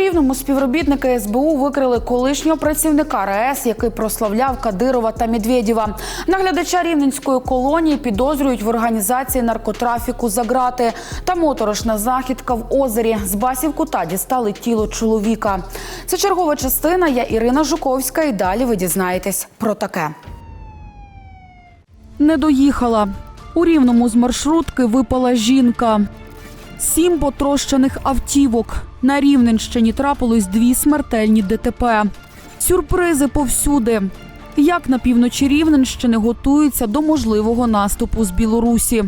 Рівному співробітники СБУ викрили колишнього працівника РАЕС, який прославляв Кадирова та Медведєва. Наглядача рівненської колонії підозрюють в організації наркотрафіку за грати. Та моторошна західка в озері. З басів кута дістали тіло чоловіка. Це чергова частина. Я Ірина Жуковська. І далі ви дізнаєтесь про таке. Не доїхала. У рівному з маршрутки випала жінка. Сім потрощених автівок. На Рівненщині трапилось дві смертельні ДТП. Сюрпризи повсюди. Як на півночі Рівненщини готуються до можливого наступу з Білорусі.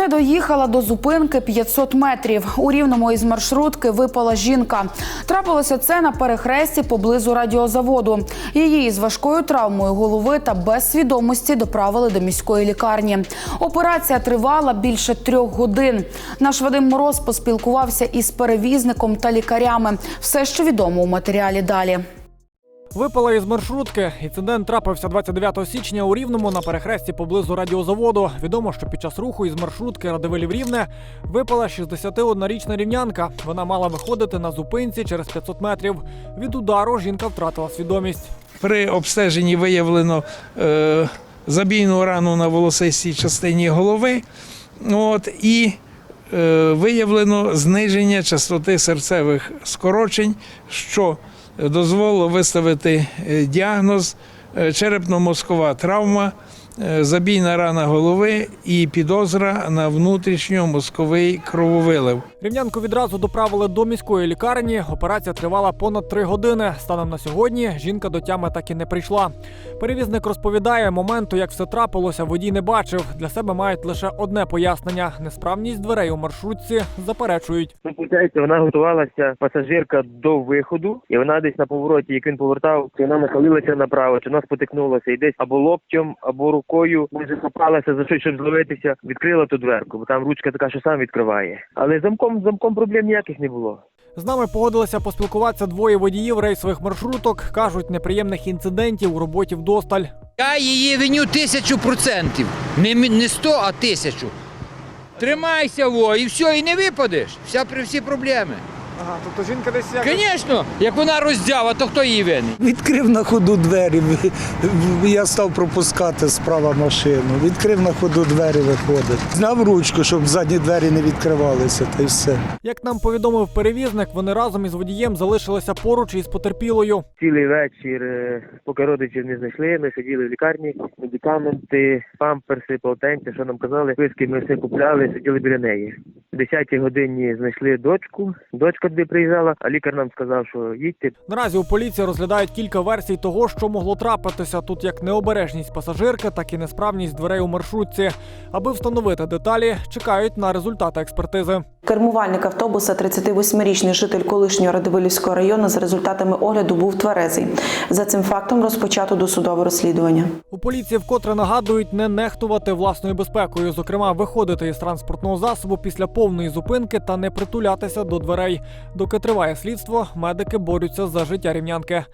Не доїхала до зупинки 500 метрів. У рівному із маршрутки випала жінка. Трапилося це на перехресті поблизу радіозаводу. Її із важкою травмою голови та без свідомості доправили до міської лікарні. Операція тривала більше трьох годин. Наш Вадим Мороз поспілкувався із перевізником та лікарями. Все, що відомо у матеріалі далі. Випала із маршрутки. Інцидент трапився 29 січня у Рівному на перехресті поблизу радіозаводу. Відомо, що під час руху із маршрутки Радивилів Рівне випала 61-річна рівнянка. Вона мала виходити на зупинці через 500 метрів. Від удару жінка втратила свідомість. При обстеженні виявлено е, забійну рану на волосистій частині голови. От, і е, виявлено зниження частоти серцевих скорочень, що дозволило виставити е, діагноз е, черепно-мозкова травма, забійна рана голови і підозра на внутрішньомозковий крововилив. Рівнянку відразу доправили до міської лікарні. Операція тривала понад три години. Станом на сьогодні жінка до тями так і не прийшла. Перевізник розповідає, моменту, як все трапилося, водій не бачив. Для себе мають лише одне пояснення: несправність дверей у маршрутці заперечують. Ну, виходить, вона готувалася пасажирка до виходу, і вона десь на повороті, як він повертав, чи вона нахилилася направо, чи вона спотикнулася, і десь або локтем, або рукою може попалася за щось, щоб зловитися, відкрила ту дверку, бо там ручка така, що сам відкриває. Але замком замком проблем ніяких не було. З нами погодилися поспілкуватися двоє водіїв рейсових маршруток. кажуть, неприємних інцидентів у роботі вдосталь. Я її виню тисячу процентів. Не, не сто, а тисячу. Тримайся, во, і все, і не випадеш. Вся при всі проблеми. Ага, тобто жінка десь як Звісно, як вона роздява, то хто її винен? Відкрив на ходу двері. Я став пропускати справа машину. Відкрив на ходу двері, виходить. Зняв ручку, щоб задні двері не відкривалися, та й все. як нам повідомив перевізник, вони разом із водієм залишилися поруч із потерпілою. Цілий вечір, е, поки родичів не знайшли, ми сиділи в лікарні, медикаменти, памперси, полотенця, що нам казали, списки ми все купляли, сиділи біля неї. В 10-й годині знайшли дочку. Дочка туди приїжджала, а лікар нам сказав, що їдьте, Наразі у поліції розглядають кілька версій того, що могло трапитися. Тут як необережність пасажирки, так і несправність дверей у маршрутці. Аби встановити деталі, чекають на результати експертизи. Кермувальник автобуса, 38-річний житель колишнього Радивилівського району, за результатами огляду був тверезий. За цим фактом розпочато досудове розслідування. У поліції вкотре нагадують не нехтувати власною безпекою, зокрема, виходити із транспортного засобу після повної зупинки та не притулятися до дверей. Доки триває слідство, медики борються за життя рівнянки.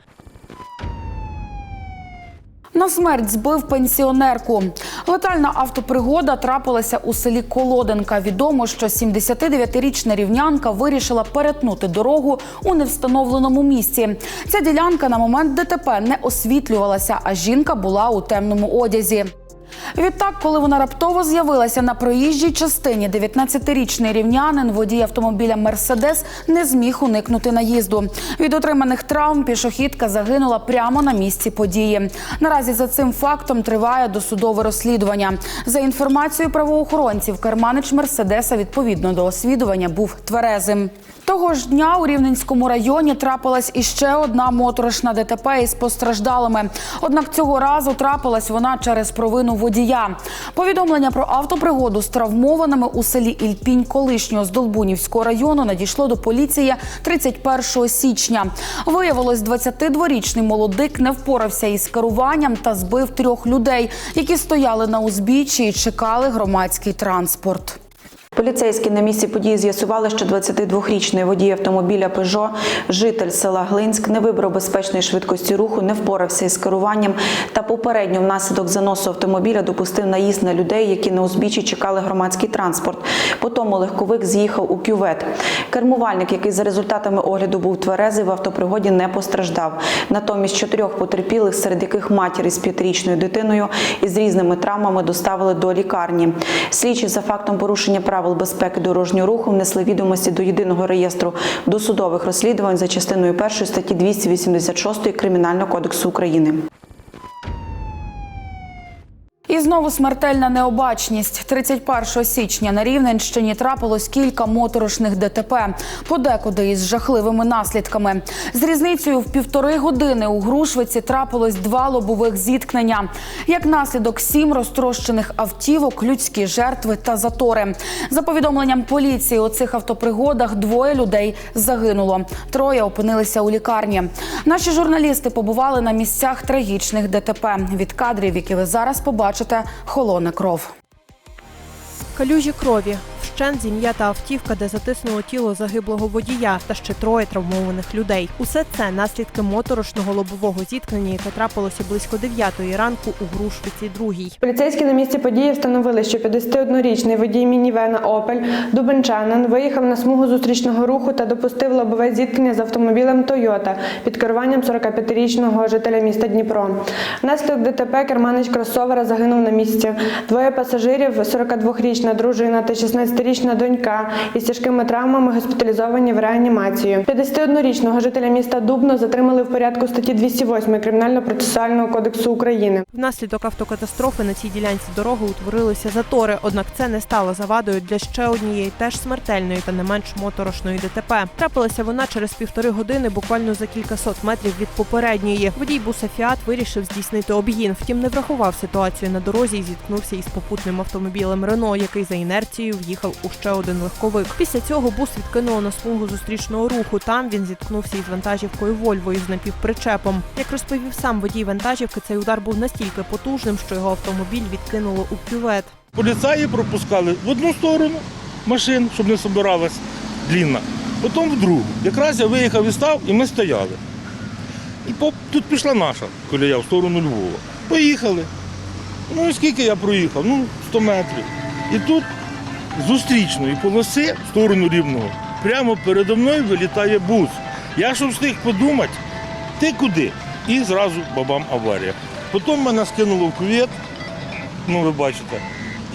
На смерть збив пенсіонерку. Летальна автопригода трапилася у селі Колоденка. Відомо, що 79-річна рівнянка вирішила перетнути дорогу у невстановленому місці. Ця ділянка на момент ДТП не освітлювалася, а жінка була у темному одязі. Відтак, коли вона раптово з'явилася на проїжджій частині, 19-річний рівнянин, водій автомобіля Мерседес, не зміг уникнути наїзду. Від отриманих травм пішохідка загинула прямо на місці події. Наразі за цим фактом триває досудове розслідування. За інформацією правоохоронців, керманич Мерседеса відповідно до освідування був тверезим. Того ж дня у Рівненському районі трапилась іще одна моторошна ДТП із постраждалими. Однак цього разу трапилась вона через провину водія. Повідомлення про автопригоду з травмованими у селі Ільпінь колишнього з Долбунівського району надійшло до поліції 31 січня. Виявилось, 22-річний молодик не впорався із керуванням та збив трьох людей, які стояли на узбіччі і чекали громадський транспорт. Поліцейські на місці події з'ясували, що 22-річний водій автомобіля Пежо, житель села Глинськ, не вибрав безпечної швидкості руху, не впорався із керуванням та попередньо внаслідок заносу автомобіля допустив наїзд на людей, які на узбіччі чекали громадський транспорт. Потім легковик з'їхав у кювет. Кермувальник, який за результатами огляду був тверезий, в автопригоді не постраждав. Натомість чотирьох потерпілих, серед яких матір із п'ятирічною дитиною із різними травмами доставили до лікарні. Слідчі за фактом порушення правил безпеки дорожнього руху внесли відомості до єдиного реєстру досудових розслідувань за частиною 1 статті 286 Кримінального кодексу України. І знову смертельна необачність. 31 січня на Рівненщині трапилось кілька моторошних ДТП, подекуди із жахливими наслідками. З різницею в півтори години у Грушвиці трапилось два лобових зіткнення. Як наслідок, сім розтрощених автівок, людські жертви та затори. За повідомленням поліції, у цих автопригодах двоє людей загинуло. Троє опинилися у лікарні. Наші журналісти побували на місцях трагічних ДТП. Від кадрів, які ви зараз побачите, холоне кров. Калюжі крові, вщент зім'ята автівка, де затиснуло тіло загиблого водія та ще троє травмованих людей. Усе це наслідки моторошного лобового зіткнення, яке трапилося близько 9 ранку у Грушвиці 2 Поліцейські на місці події встановили, що 51-річний водій мінівена Опель Дубенчанин виїхав на смугу зустрічного руху та допустив лобове зіткнення з автомобілем Тойота під керуванням 45-річного жителя міста Дніпро. Внаслідок ДТП керманич кросовера загинув на місці. Двоє пасажирів, 42-річна дружина та 16-річна донька із тяжкими травмами госпіталізовані в реанімацію. 51-річного жителя міста Дубно затримали в порядку статті 208 Кримінально-процесуального кодексу України. Внаслідок автокатастрофи на цій ділянці дороги утворилися затори, однак це не стало завадою для ще однієї теж смертельної та не менш моторошної ДТП. Трапилася вона через півтори години, буквально за кількасот метрів від попередньої. Водій буса Фіат вирішив здійснити об'їн, втім не врахував ситуацію на дорозі і зіткнувся із попутним автомобілем Рено, який за інерцією в'їхав у ще один легковик. Після цього бус відкинуло на смугу зустрічного руху. Там він зіткнувся із вантажівкою Вольво із напівпричепом. Як розповів сам водій вантажівки, цей удар був настільки потужним, що його автомобіль відкинуло у кювет. Поліцаї пропускали в одну сторону машин, щоб не собиралась длінна, потім в другу. Якраз я виїхав і став, і ми стояли. І по- тут пішла наша колія в сторону Львова. Поїхали. Ну і скільки я проїхав? Ну, 100 метрів. І тут зустрічної полоси в сторону рівного прямо передо мною вилітає бус. Я що встиг подумати, ти куди? І зразу бабам аварія. Потім мене скинуло в кювет, ну ви бачите.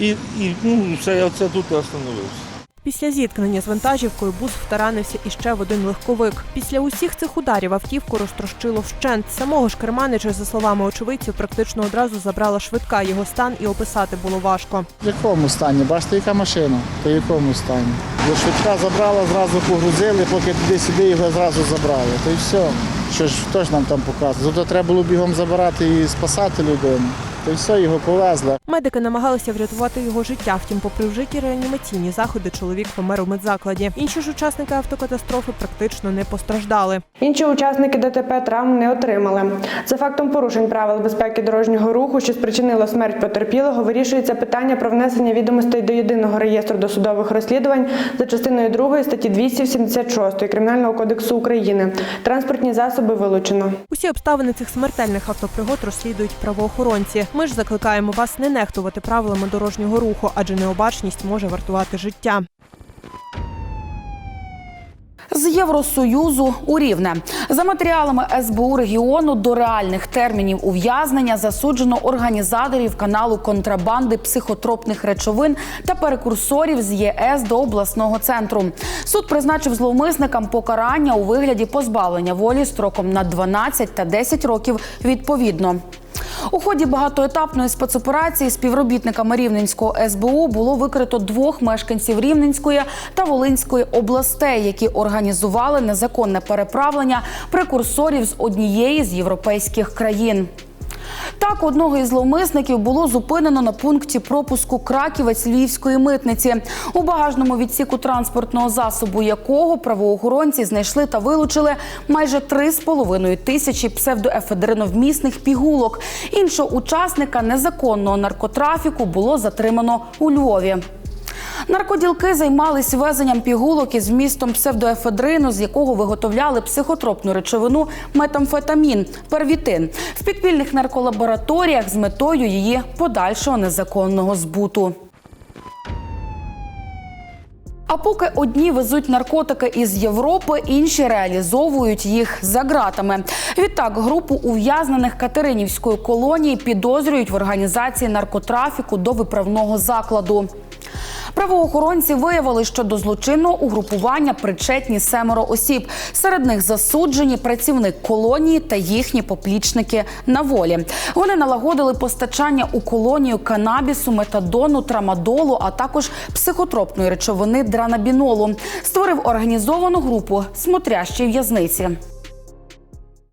І, і ну, все, я це тут і остановився. Після зіткнення з вантажівкою бус втаранився іще в один легковик. Після усіх цих ударів автівку розтрощило вщент. Самого ж керманича, за словами очевидців, практично одразу забрала швидка. Його стан і описати було важко. В якому стані? Бачите, яка машина? То в якому стані? Бо швидка забрала, зразу погрузили, поки туди-сюди його зразу забрали. То й все. Що ж хто ж нам там показує? Тобто треба було бігом забирати і спасати людину. То й все, його повезли. Медики намагалися врятувати його життя. Втім, попри вжиті реанімаційні заходи, чоловік помер у медзакладі. Інші ж учасники автокатастрофи практично не постраждали. Інші учасники ДТП травм не отримали. За фактом порушень правил безпеки дорожнього руху, що спричинило смерть потерпілого, вирішується питання про внесення відомостей до єдиного реєстру досудових розслідувань за частиною 2 статті 276 Кримінального кодексу України. Транспортні засоби вилучено. Усі обставини цих смертельних автопригод розслідують правоохоронці. Ми ж закликаємо вас не нехтувати правилами дорожнього руху, адже необачність може вартувати життя. З Євросоюзу у Рівне за матеріалами СБУ регіону до реальних термінів ув'язнення засуджено організаторів каналу контрабанди психотропних речовин та перекурсорів з ЄС до обласного центру. Суд призначив зловмисникам покарання у вигляді позбавлення волі строком на 12 та 10 років відповідно. У ході багатоетапної спецоперації співробітниками Рівненського СБУ було викрито двох мешканців Рівненської та Волинської областей, які організували незаконне переправлення прекурсорів з однієї з європейських країн. Так, одного із зловмисників було зупинено на пункті пропуску Краківець Львівської митниці, у багажному відсіку транспортного засобу якого правоохоронці знайшли та вилучили майже 3,5 тисячі псевдоефедриновмісних пігулок. Іншого учасника незаконного наркотрафіку було затримано у Львові. Наркоділки займались везенням пігулок із вмістом псевдоефедрину, з якого виготовляли психотропну речовину метамфетамін, первітин в підпільних нарколабораторіях з метою її подальшого незаконного збуту. А поки одні везуть наркотики із Європи, інші реалізовують їх за ґратами. Відтак, групу ув'язнених Катеринівської колонії підозрюють в організації наркотрафіку до виправного закладу. Правоохоронці виявили, що до злочинного угрупування причетні семеро осіб. Серед них засуджені працівник колонії та їхні поплічники на волі. Вони налагодили постачання у колонію канабісу, метадону, трамадолу, а також психотропної речовини дранабінолу. Створив організовану групу смотрящі в'язниці.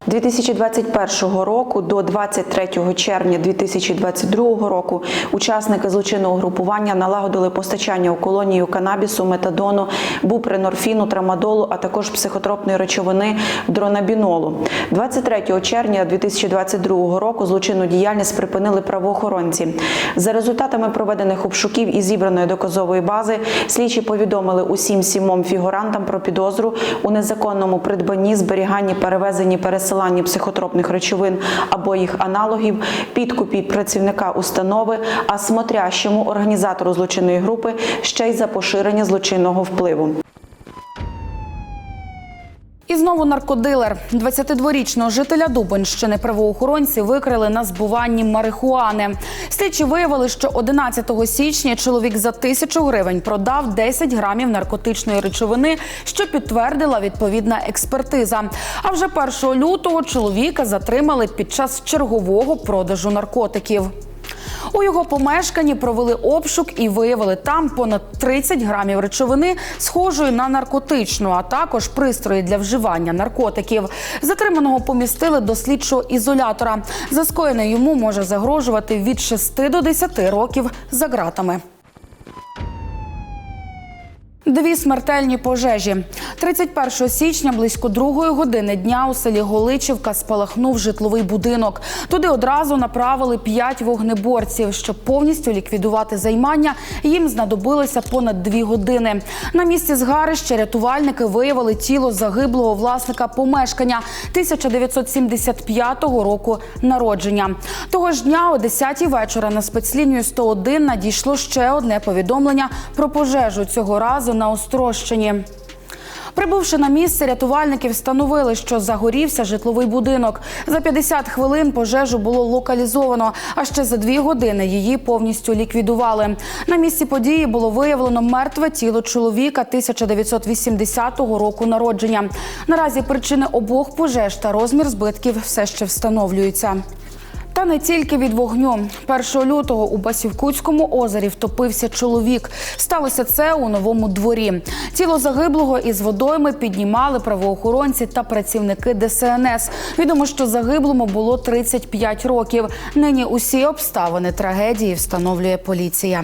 2021 року до 23 червня 2022 року учасники злочинного групування налагодили постачання у колонію канабісу, метадону, бупринорфіну, трамадолу, а також психотропної речовини дронабінолу. 23 червня 2022 року злочинну діяльність припинили правоохоронці. За результатами проведених обшуків і зібраної доказової бази слідчі повідомили усім сімом фігурантам про підозру у незаконному придбанні, зберіганні, перевезенні, переселенні психотропних речовин або їх аналогів, підкупі працівника установи, а смотрящому організатору злочинної групи ще й за поширення злочинного впливу. І знову наркодилер. 22-річного жителя Дубинщини правоохоронці викрили на збуванні марихуани. Слідчі виявили, що 11 січня чоловік за тисячу гривень продав 10 грамів наркотичної речовини, що підтвердила відповідна експертиза. А вже 1 лютого чоловіка затримали під час чергового продажу наркотиків. У його помешканні провели обшук і виявили там понад 30 грамів речовини, схожої на наркотичну, а також пристрої для вживання наркотиків. Затриманого помістили до слідчого ізолятора. За скоєне йому може загрожувати від 6 до 10 років за ґратами. Дві смертельні пожежі. 31 січня близько другої години дня у селі Голичівка спалахнув житловий будинок. Туди одразу направили п'ять вогнеборців. Щоб повністю ліквідувати займання, їм знадобилося понад дві години. На місці згарища рятувальники виявили тіло загиблого власника помешкання 1975 року народження. Того ж дня о 10 вечора на спецлінію 101 надійшло ще одне повідомлення про пожежу цього разу на Острощині. Прибувши на місце, рятувальники встановили, що загорівся житловий будинок. За 50 хвилин пожежу було локалізовано, а ще за дві години її повністю ліквідували. На місці події було виявлено мертве тіло чоловіка 1980 року народження. Наразі причини обох пожеж та розмір збитків все ще встановлюються. Та не тільки від вогню. 1 лютого у Басівкутському озері втопився чоловік. Сталося це у новому дворі. Тіло загиблого із водойми піднімали правоохоронці та працівники ДСНС. Відомо, що загиблому було 35 років. Нині усі обставини трагедії встановлює поліція.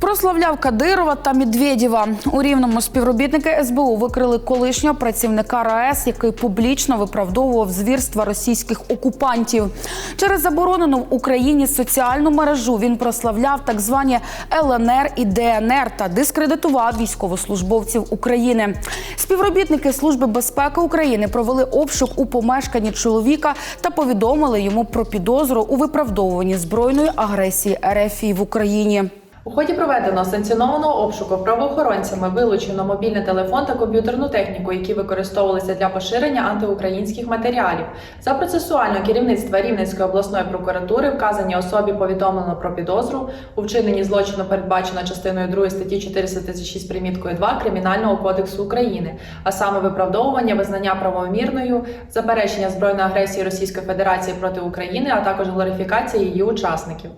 Прославляв Кадирова та Медведєва. У рівному співробітники СБУ викрили колишнього працівника РаЕС, який публічно виправдовував звірства російських окупантів. Через заборонену в Україні соціальну мережу він прославляв так звані ЛНР і ДНР та дискредитував військовослужбовців України. Співробітники Служби безпеки України провели обшук у помешканні чоловіка та повідомили йому про підозру у виправдовуванні збройної агресії РФ в Україні. У ході проведеного санкціонованого обшуку правоохоронцями вилучено мобільний телефон та комп'ютерну техніку, які використовувалися для поширення антиукраїнських матеріалів. За процесуального керівництва Рівненської обласної прокуратури вказаній особі повідомлено про підозру у вчиненні злочину, передбачено частиною 2 статті 436 приміткою 2 Кримінального кодексу України, а саме виправдовування визнання правомірною, заперечення збройної агресії Російської Федерації проти України, а також глорифікація її учасників.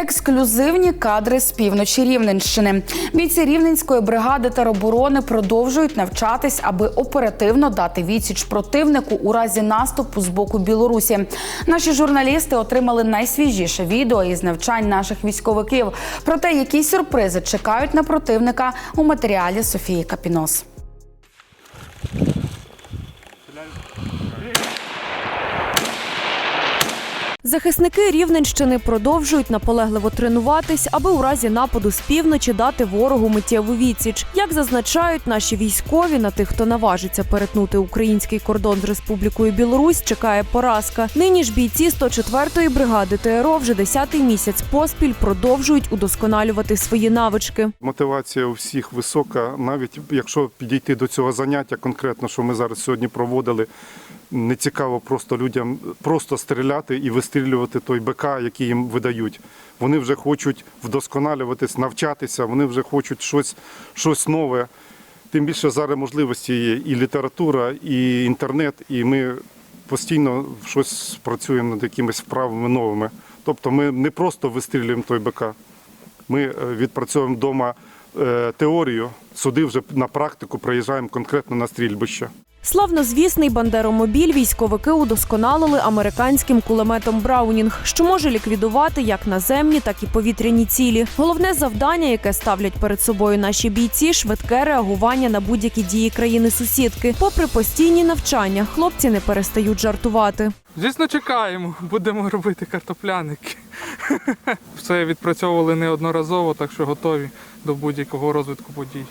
Ексклюзивні кадри з півночі Рівненщини. Бійці Рівненської бригади тероборони продовжують навчатись, аби оперативно дати відсіч противнику у разі наступу з боку Білорусі. Наші журналісти отримали найсвіжіше відео із навчань наших військовиків. Про те, які сюрпризи чекають на противника у матеріалі Софії Капінос. Захисники Рівненщини продовжують наполегливо тренуватись, аби у разі нападу з півночі дати ворогу миттєву відсіч. Як зазначають наші військові, на тих, хто наважиться перетнути український кордон з Республікою Білорусь, чекає поразка. Нині ж бійці 104-ї бригади ТРО вже 10-й місяць поспіль продовжують удосконалювати свої навички. Мотивація у всіх висока, навіть якщо підійти до цього заняття конкретно, що ми зараз сьогодні проводили. Не цікаво просто людям просто стріляти і вистрілювати той БК, який їм видають. Вони вже хочуть вдосконалюватись, навчатися, вони вже хочуть щось, щось нове. Тим більше зараз можливості є і література, і інтернет, і ми постійно щось працюємо над якимись вправами новими. Тобто ми не просто вистрілюємо той БК, ми е, відпрацьовуємо вдома е, теорію, сюди вже на практику приїжджаємо конкретно на стрільбище. Славнозвісний бандеромобіль військовики удосконалили американським кулеметом Браунінг, що може ліквідувати як наземні, так і повітряні цілі. Головне завдання, яке ставлять перед собою наші бійці, швидке реагування на будь-які дії країни-сусідки. Попри постійні навчання, хлопці не перестають жартувати. Звісно, чекаємо, будемо робити картопляники. Все відпрацьовували неодноразово, так що готові до будь-якого розвитку подій.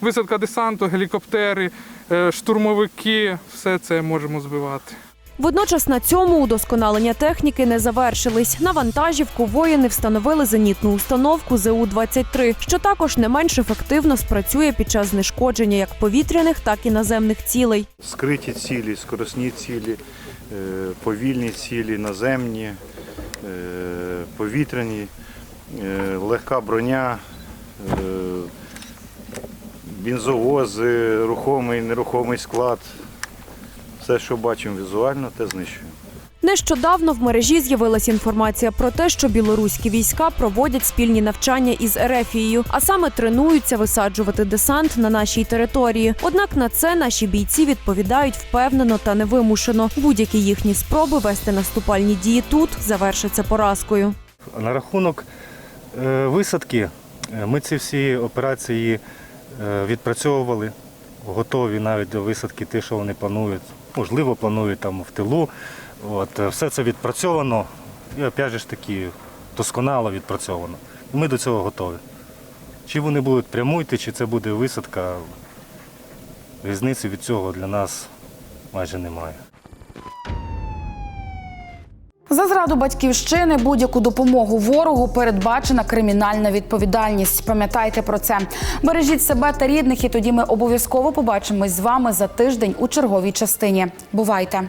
Висадка десанту, гелікоптери, е, штурмовики все це можемо збивати. Водночас на цьому удосконалення техніки не завершились. На вантажівку воїни встановили зенітну установку ЗУ-23, що також не менш ефективно спрацює під час знешкодження як повітряних, так і наземних цілей. Скриті цілі, скоросні цілі, е, повільні цілі, наземні, е, повітряні, легка броня, бензовози, рухомий, нерухомий склад. Все, що бачимо візуально, те знищуємо. Нещодавно в мережі з'явилася інформація про те, що білоруські війська проводять спільні навчання із Ерефією, а саме тренуються висаджувати десант на нашій території. Однак на це наші бійці відповідають впевнено та невимушено. Будь-які їхні спроби вести наступальні дії тут завершаться поразкою. На рахунок е, висадки е, ми ці всі операції відпрацьовували, готові навіть до висадки, ті, що вони планують, можливо, планують там в тилу. От, е, все це відпрацьовано і опять же таки досконало відпрацьовано. Ми до цього готові. Чи вони будуть пряму йти, чи це буде висадка, різниці від цього для нас майже немає. За зраду батьківщини будь-яку допомогу ворогу передбачена кримінальна відповідальність. Пам'ятайте про це. Бережіть себе та рідних, і тоді ми обов'язково побачимось з вами за тиждень у черговій частині. Бувайте!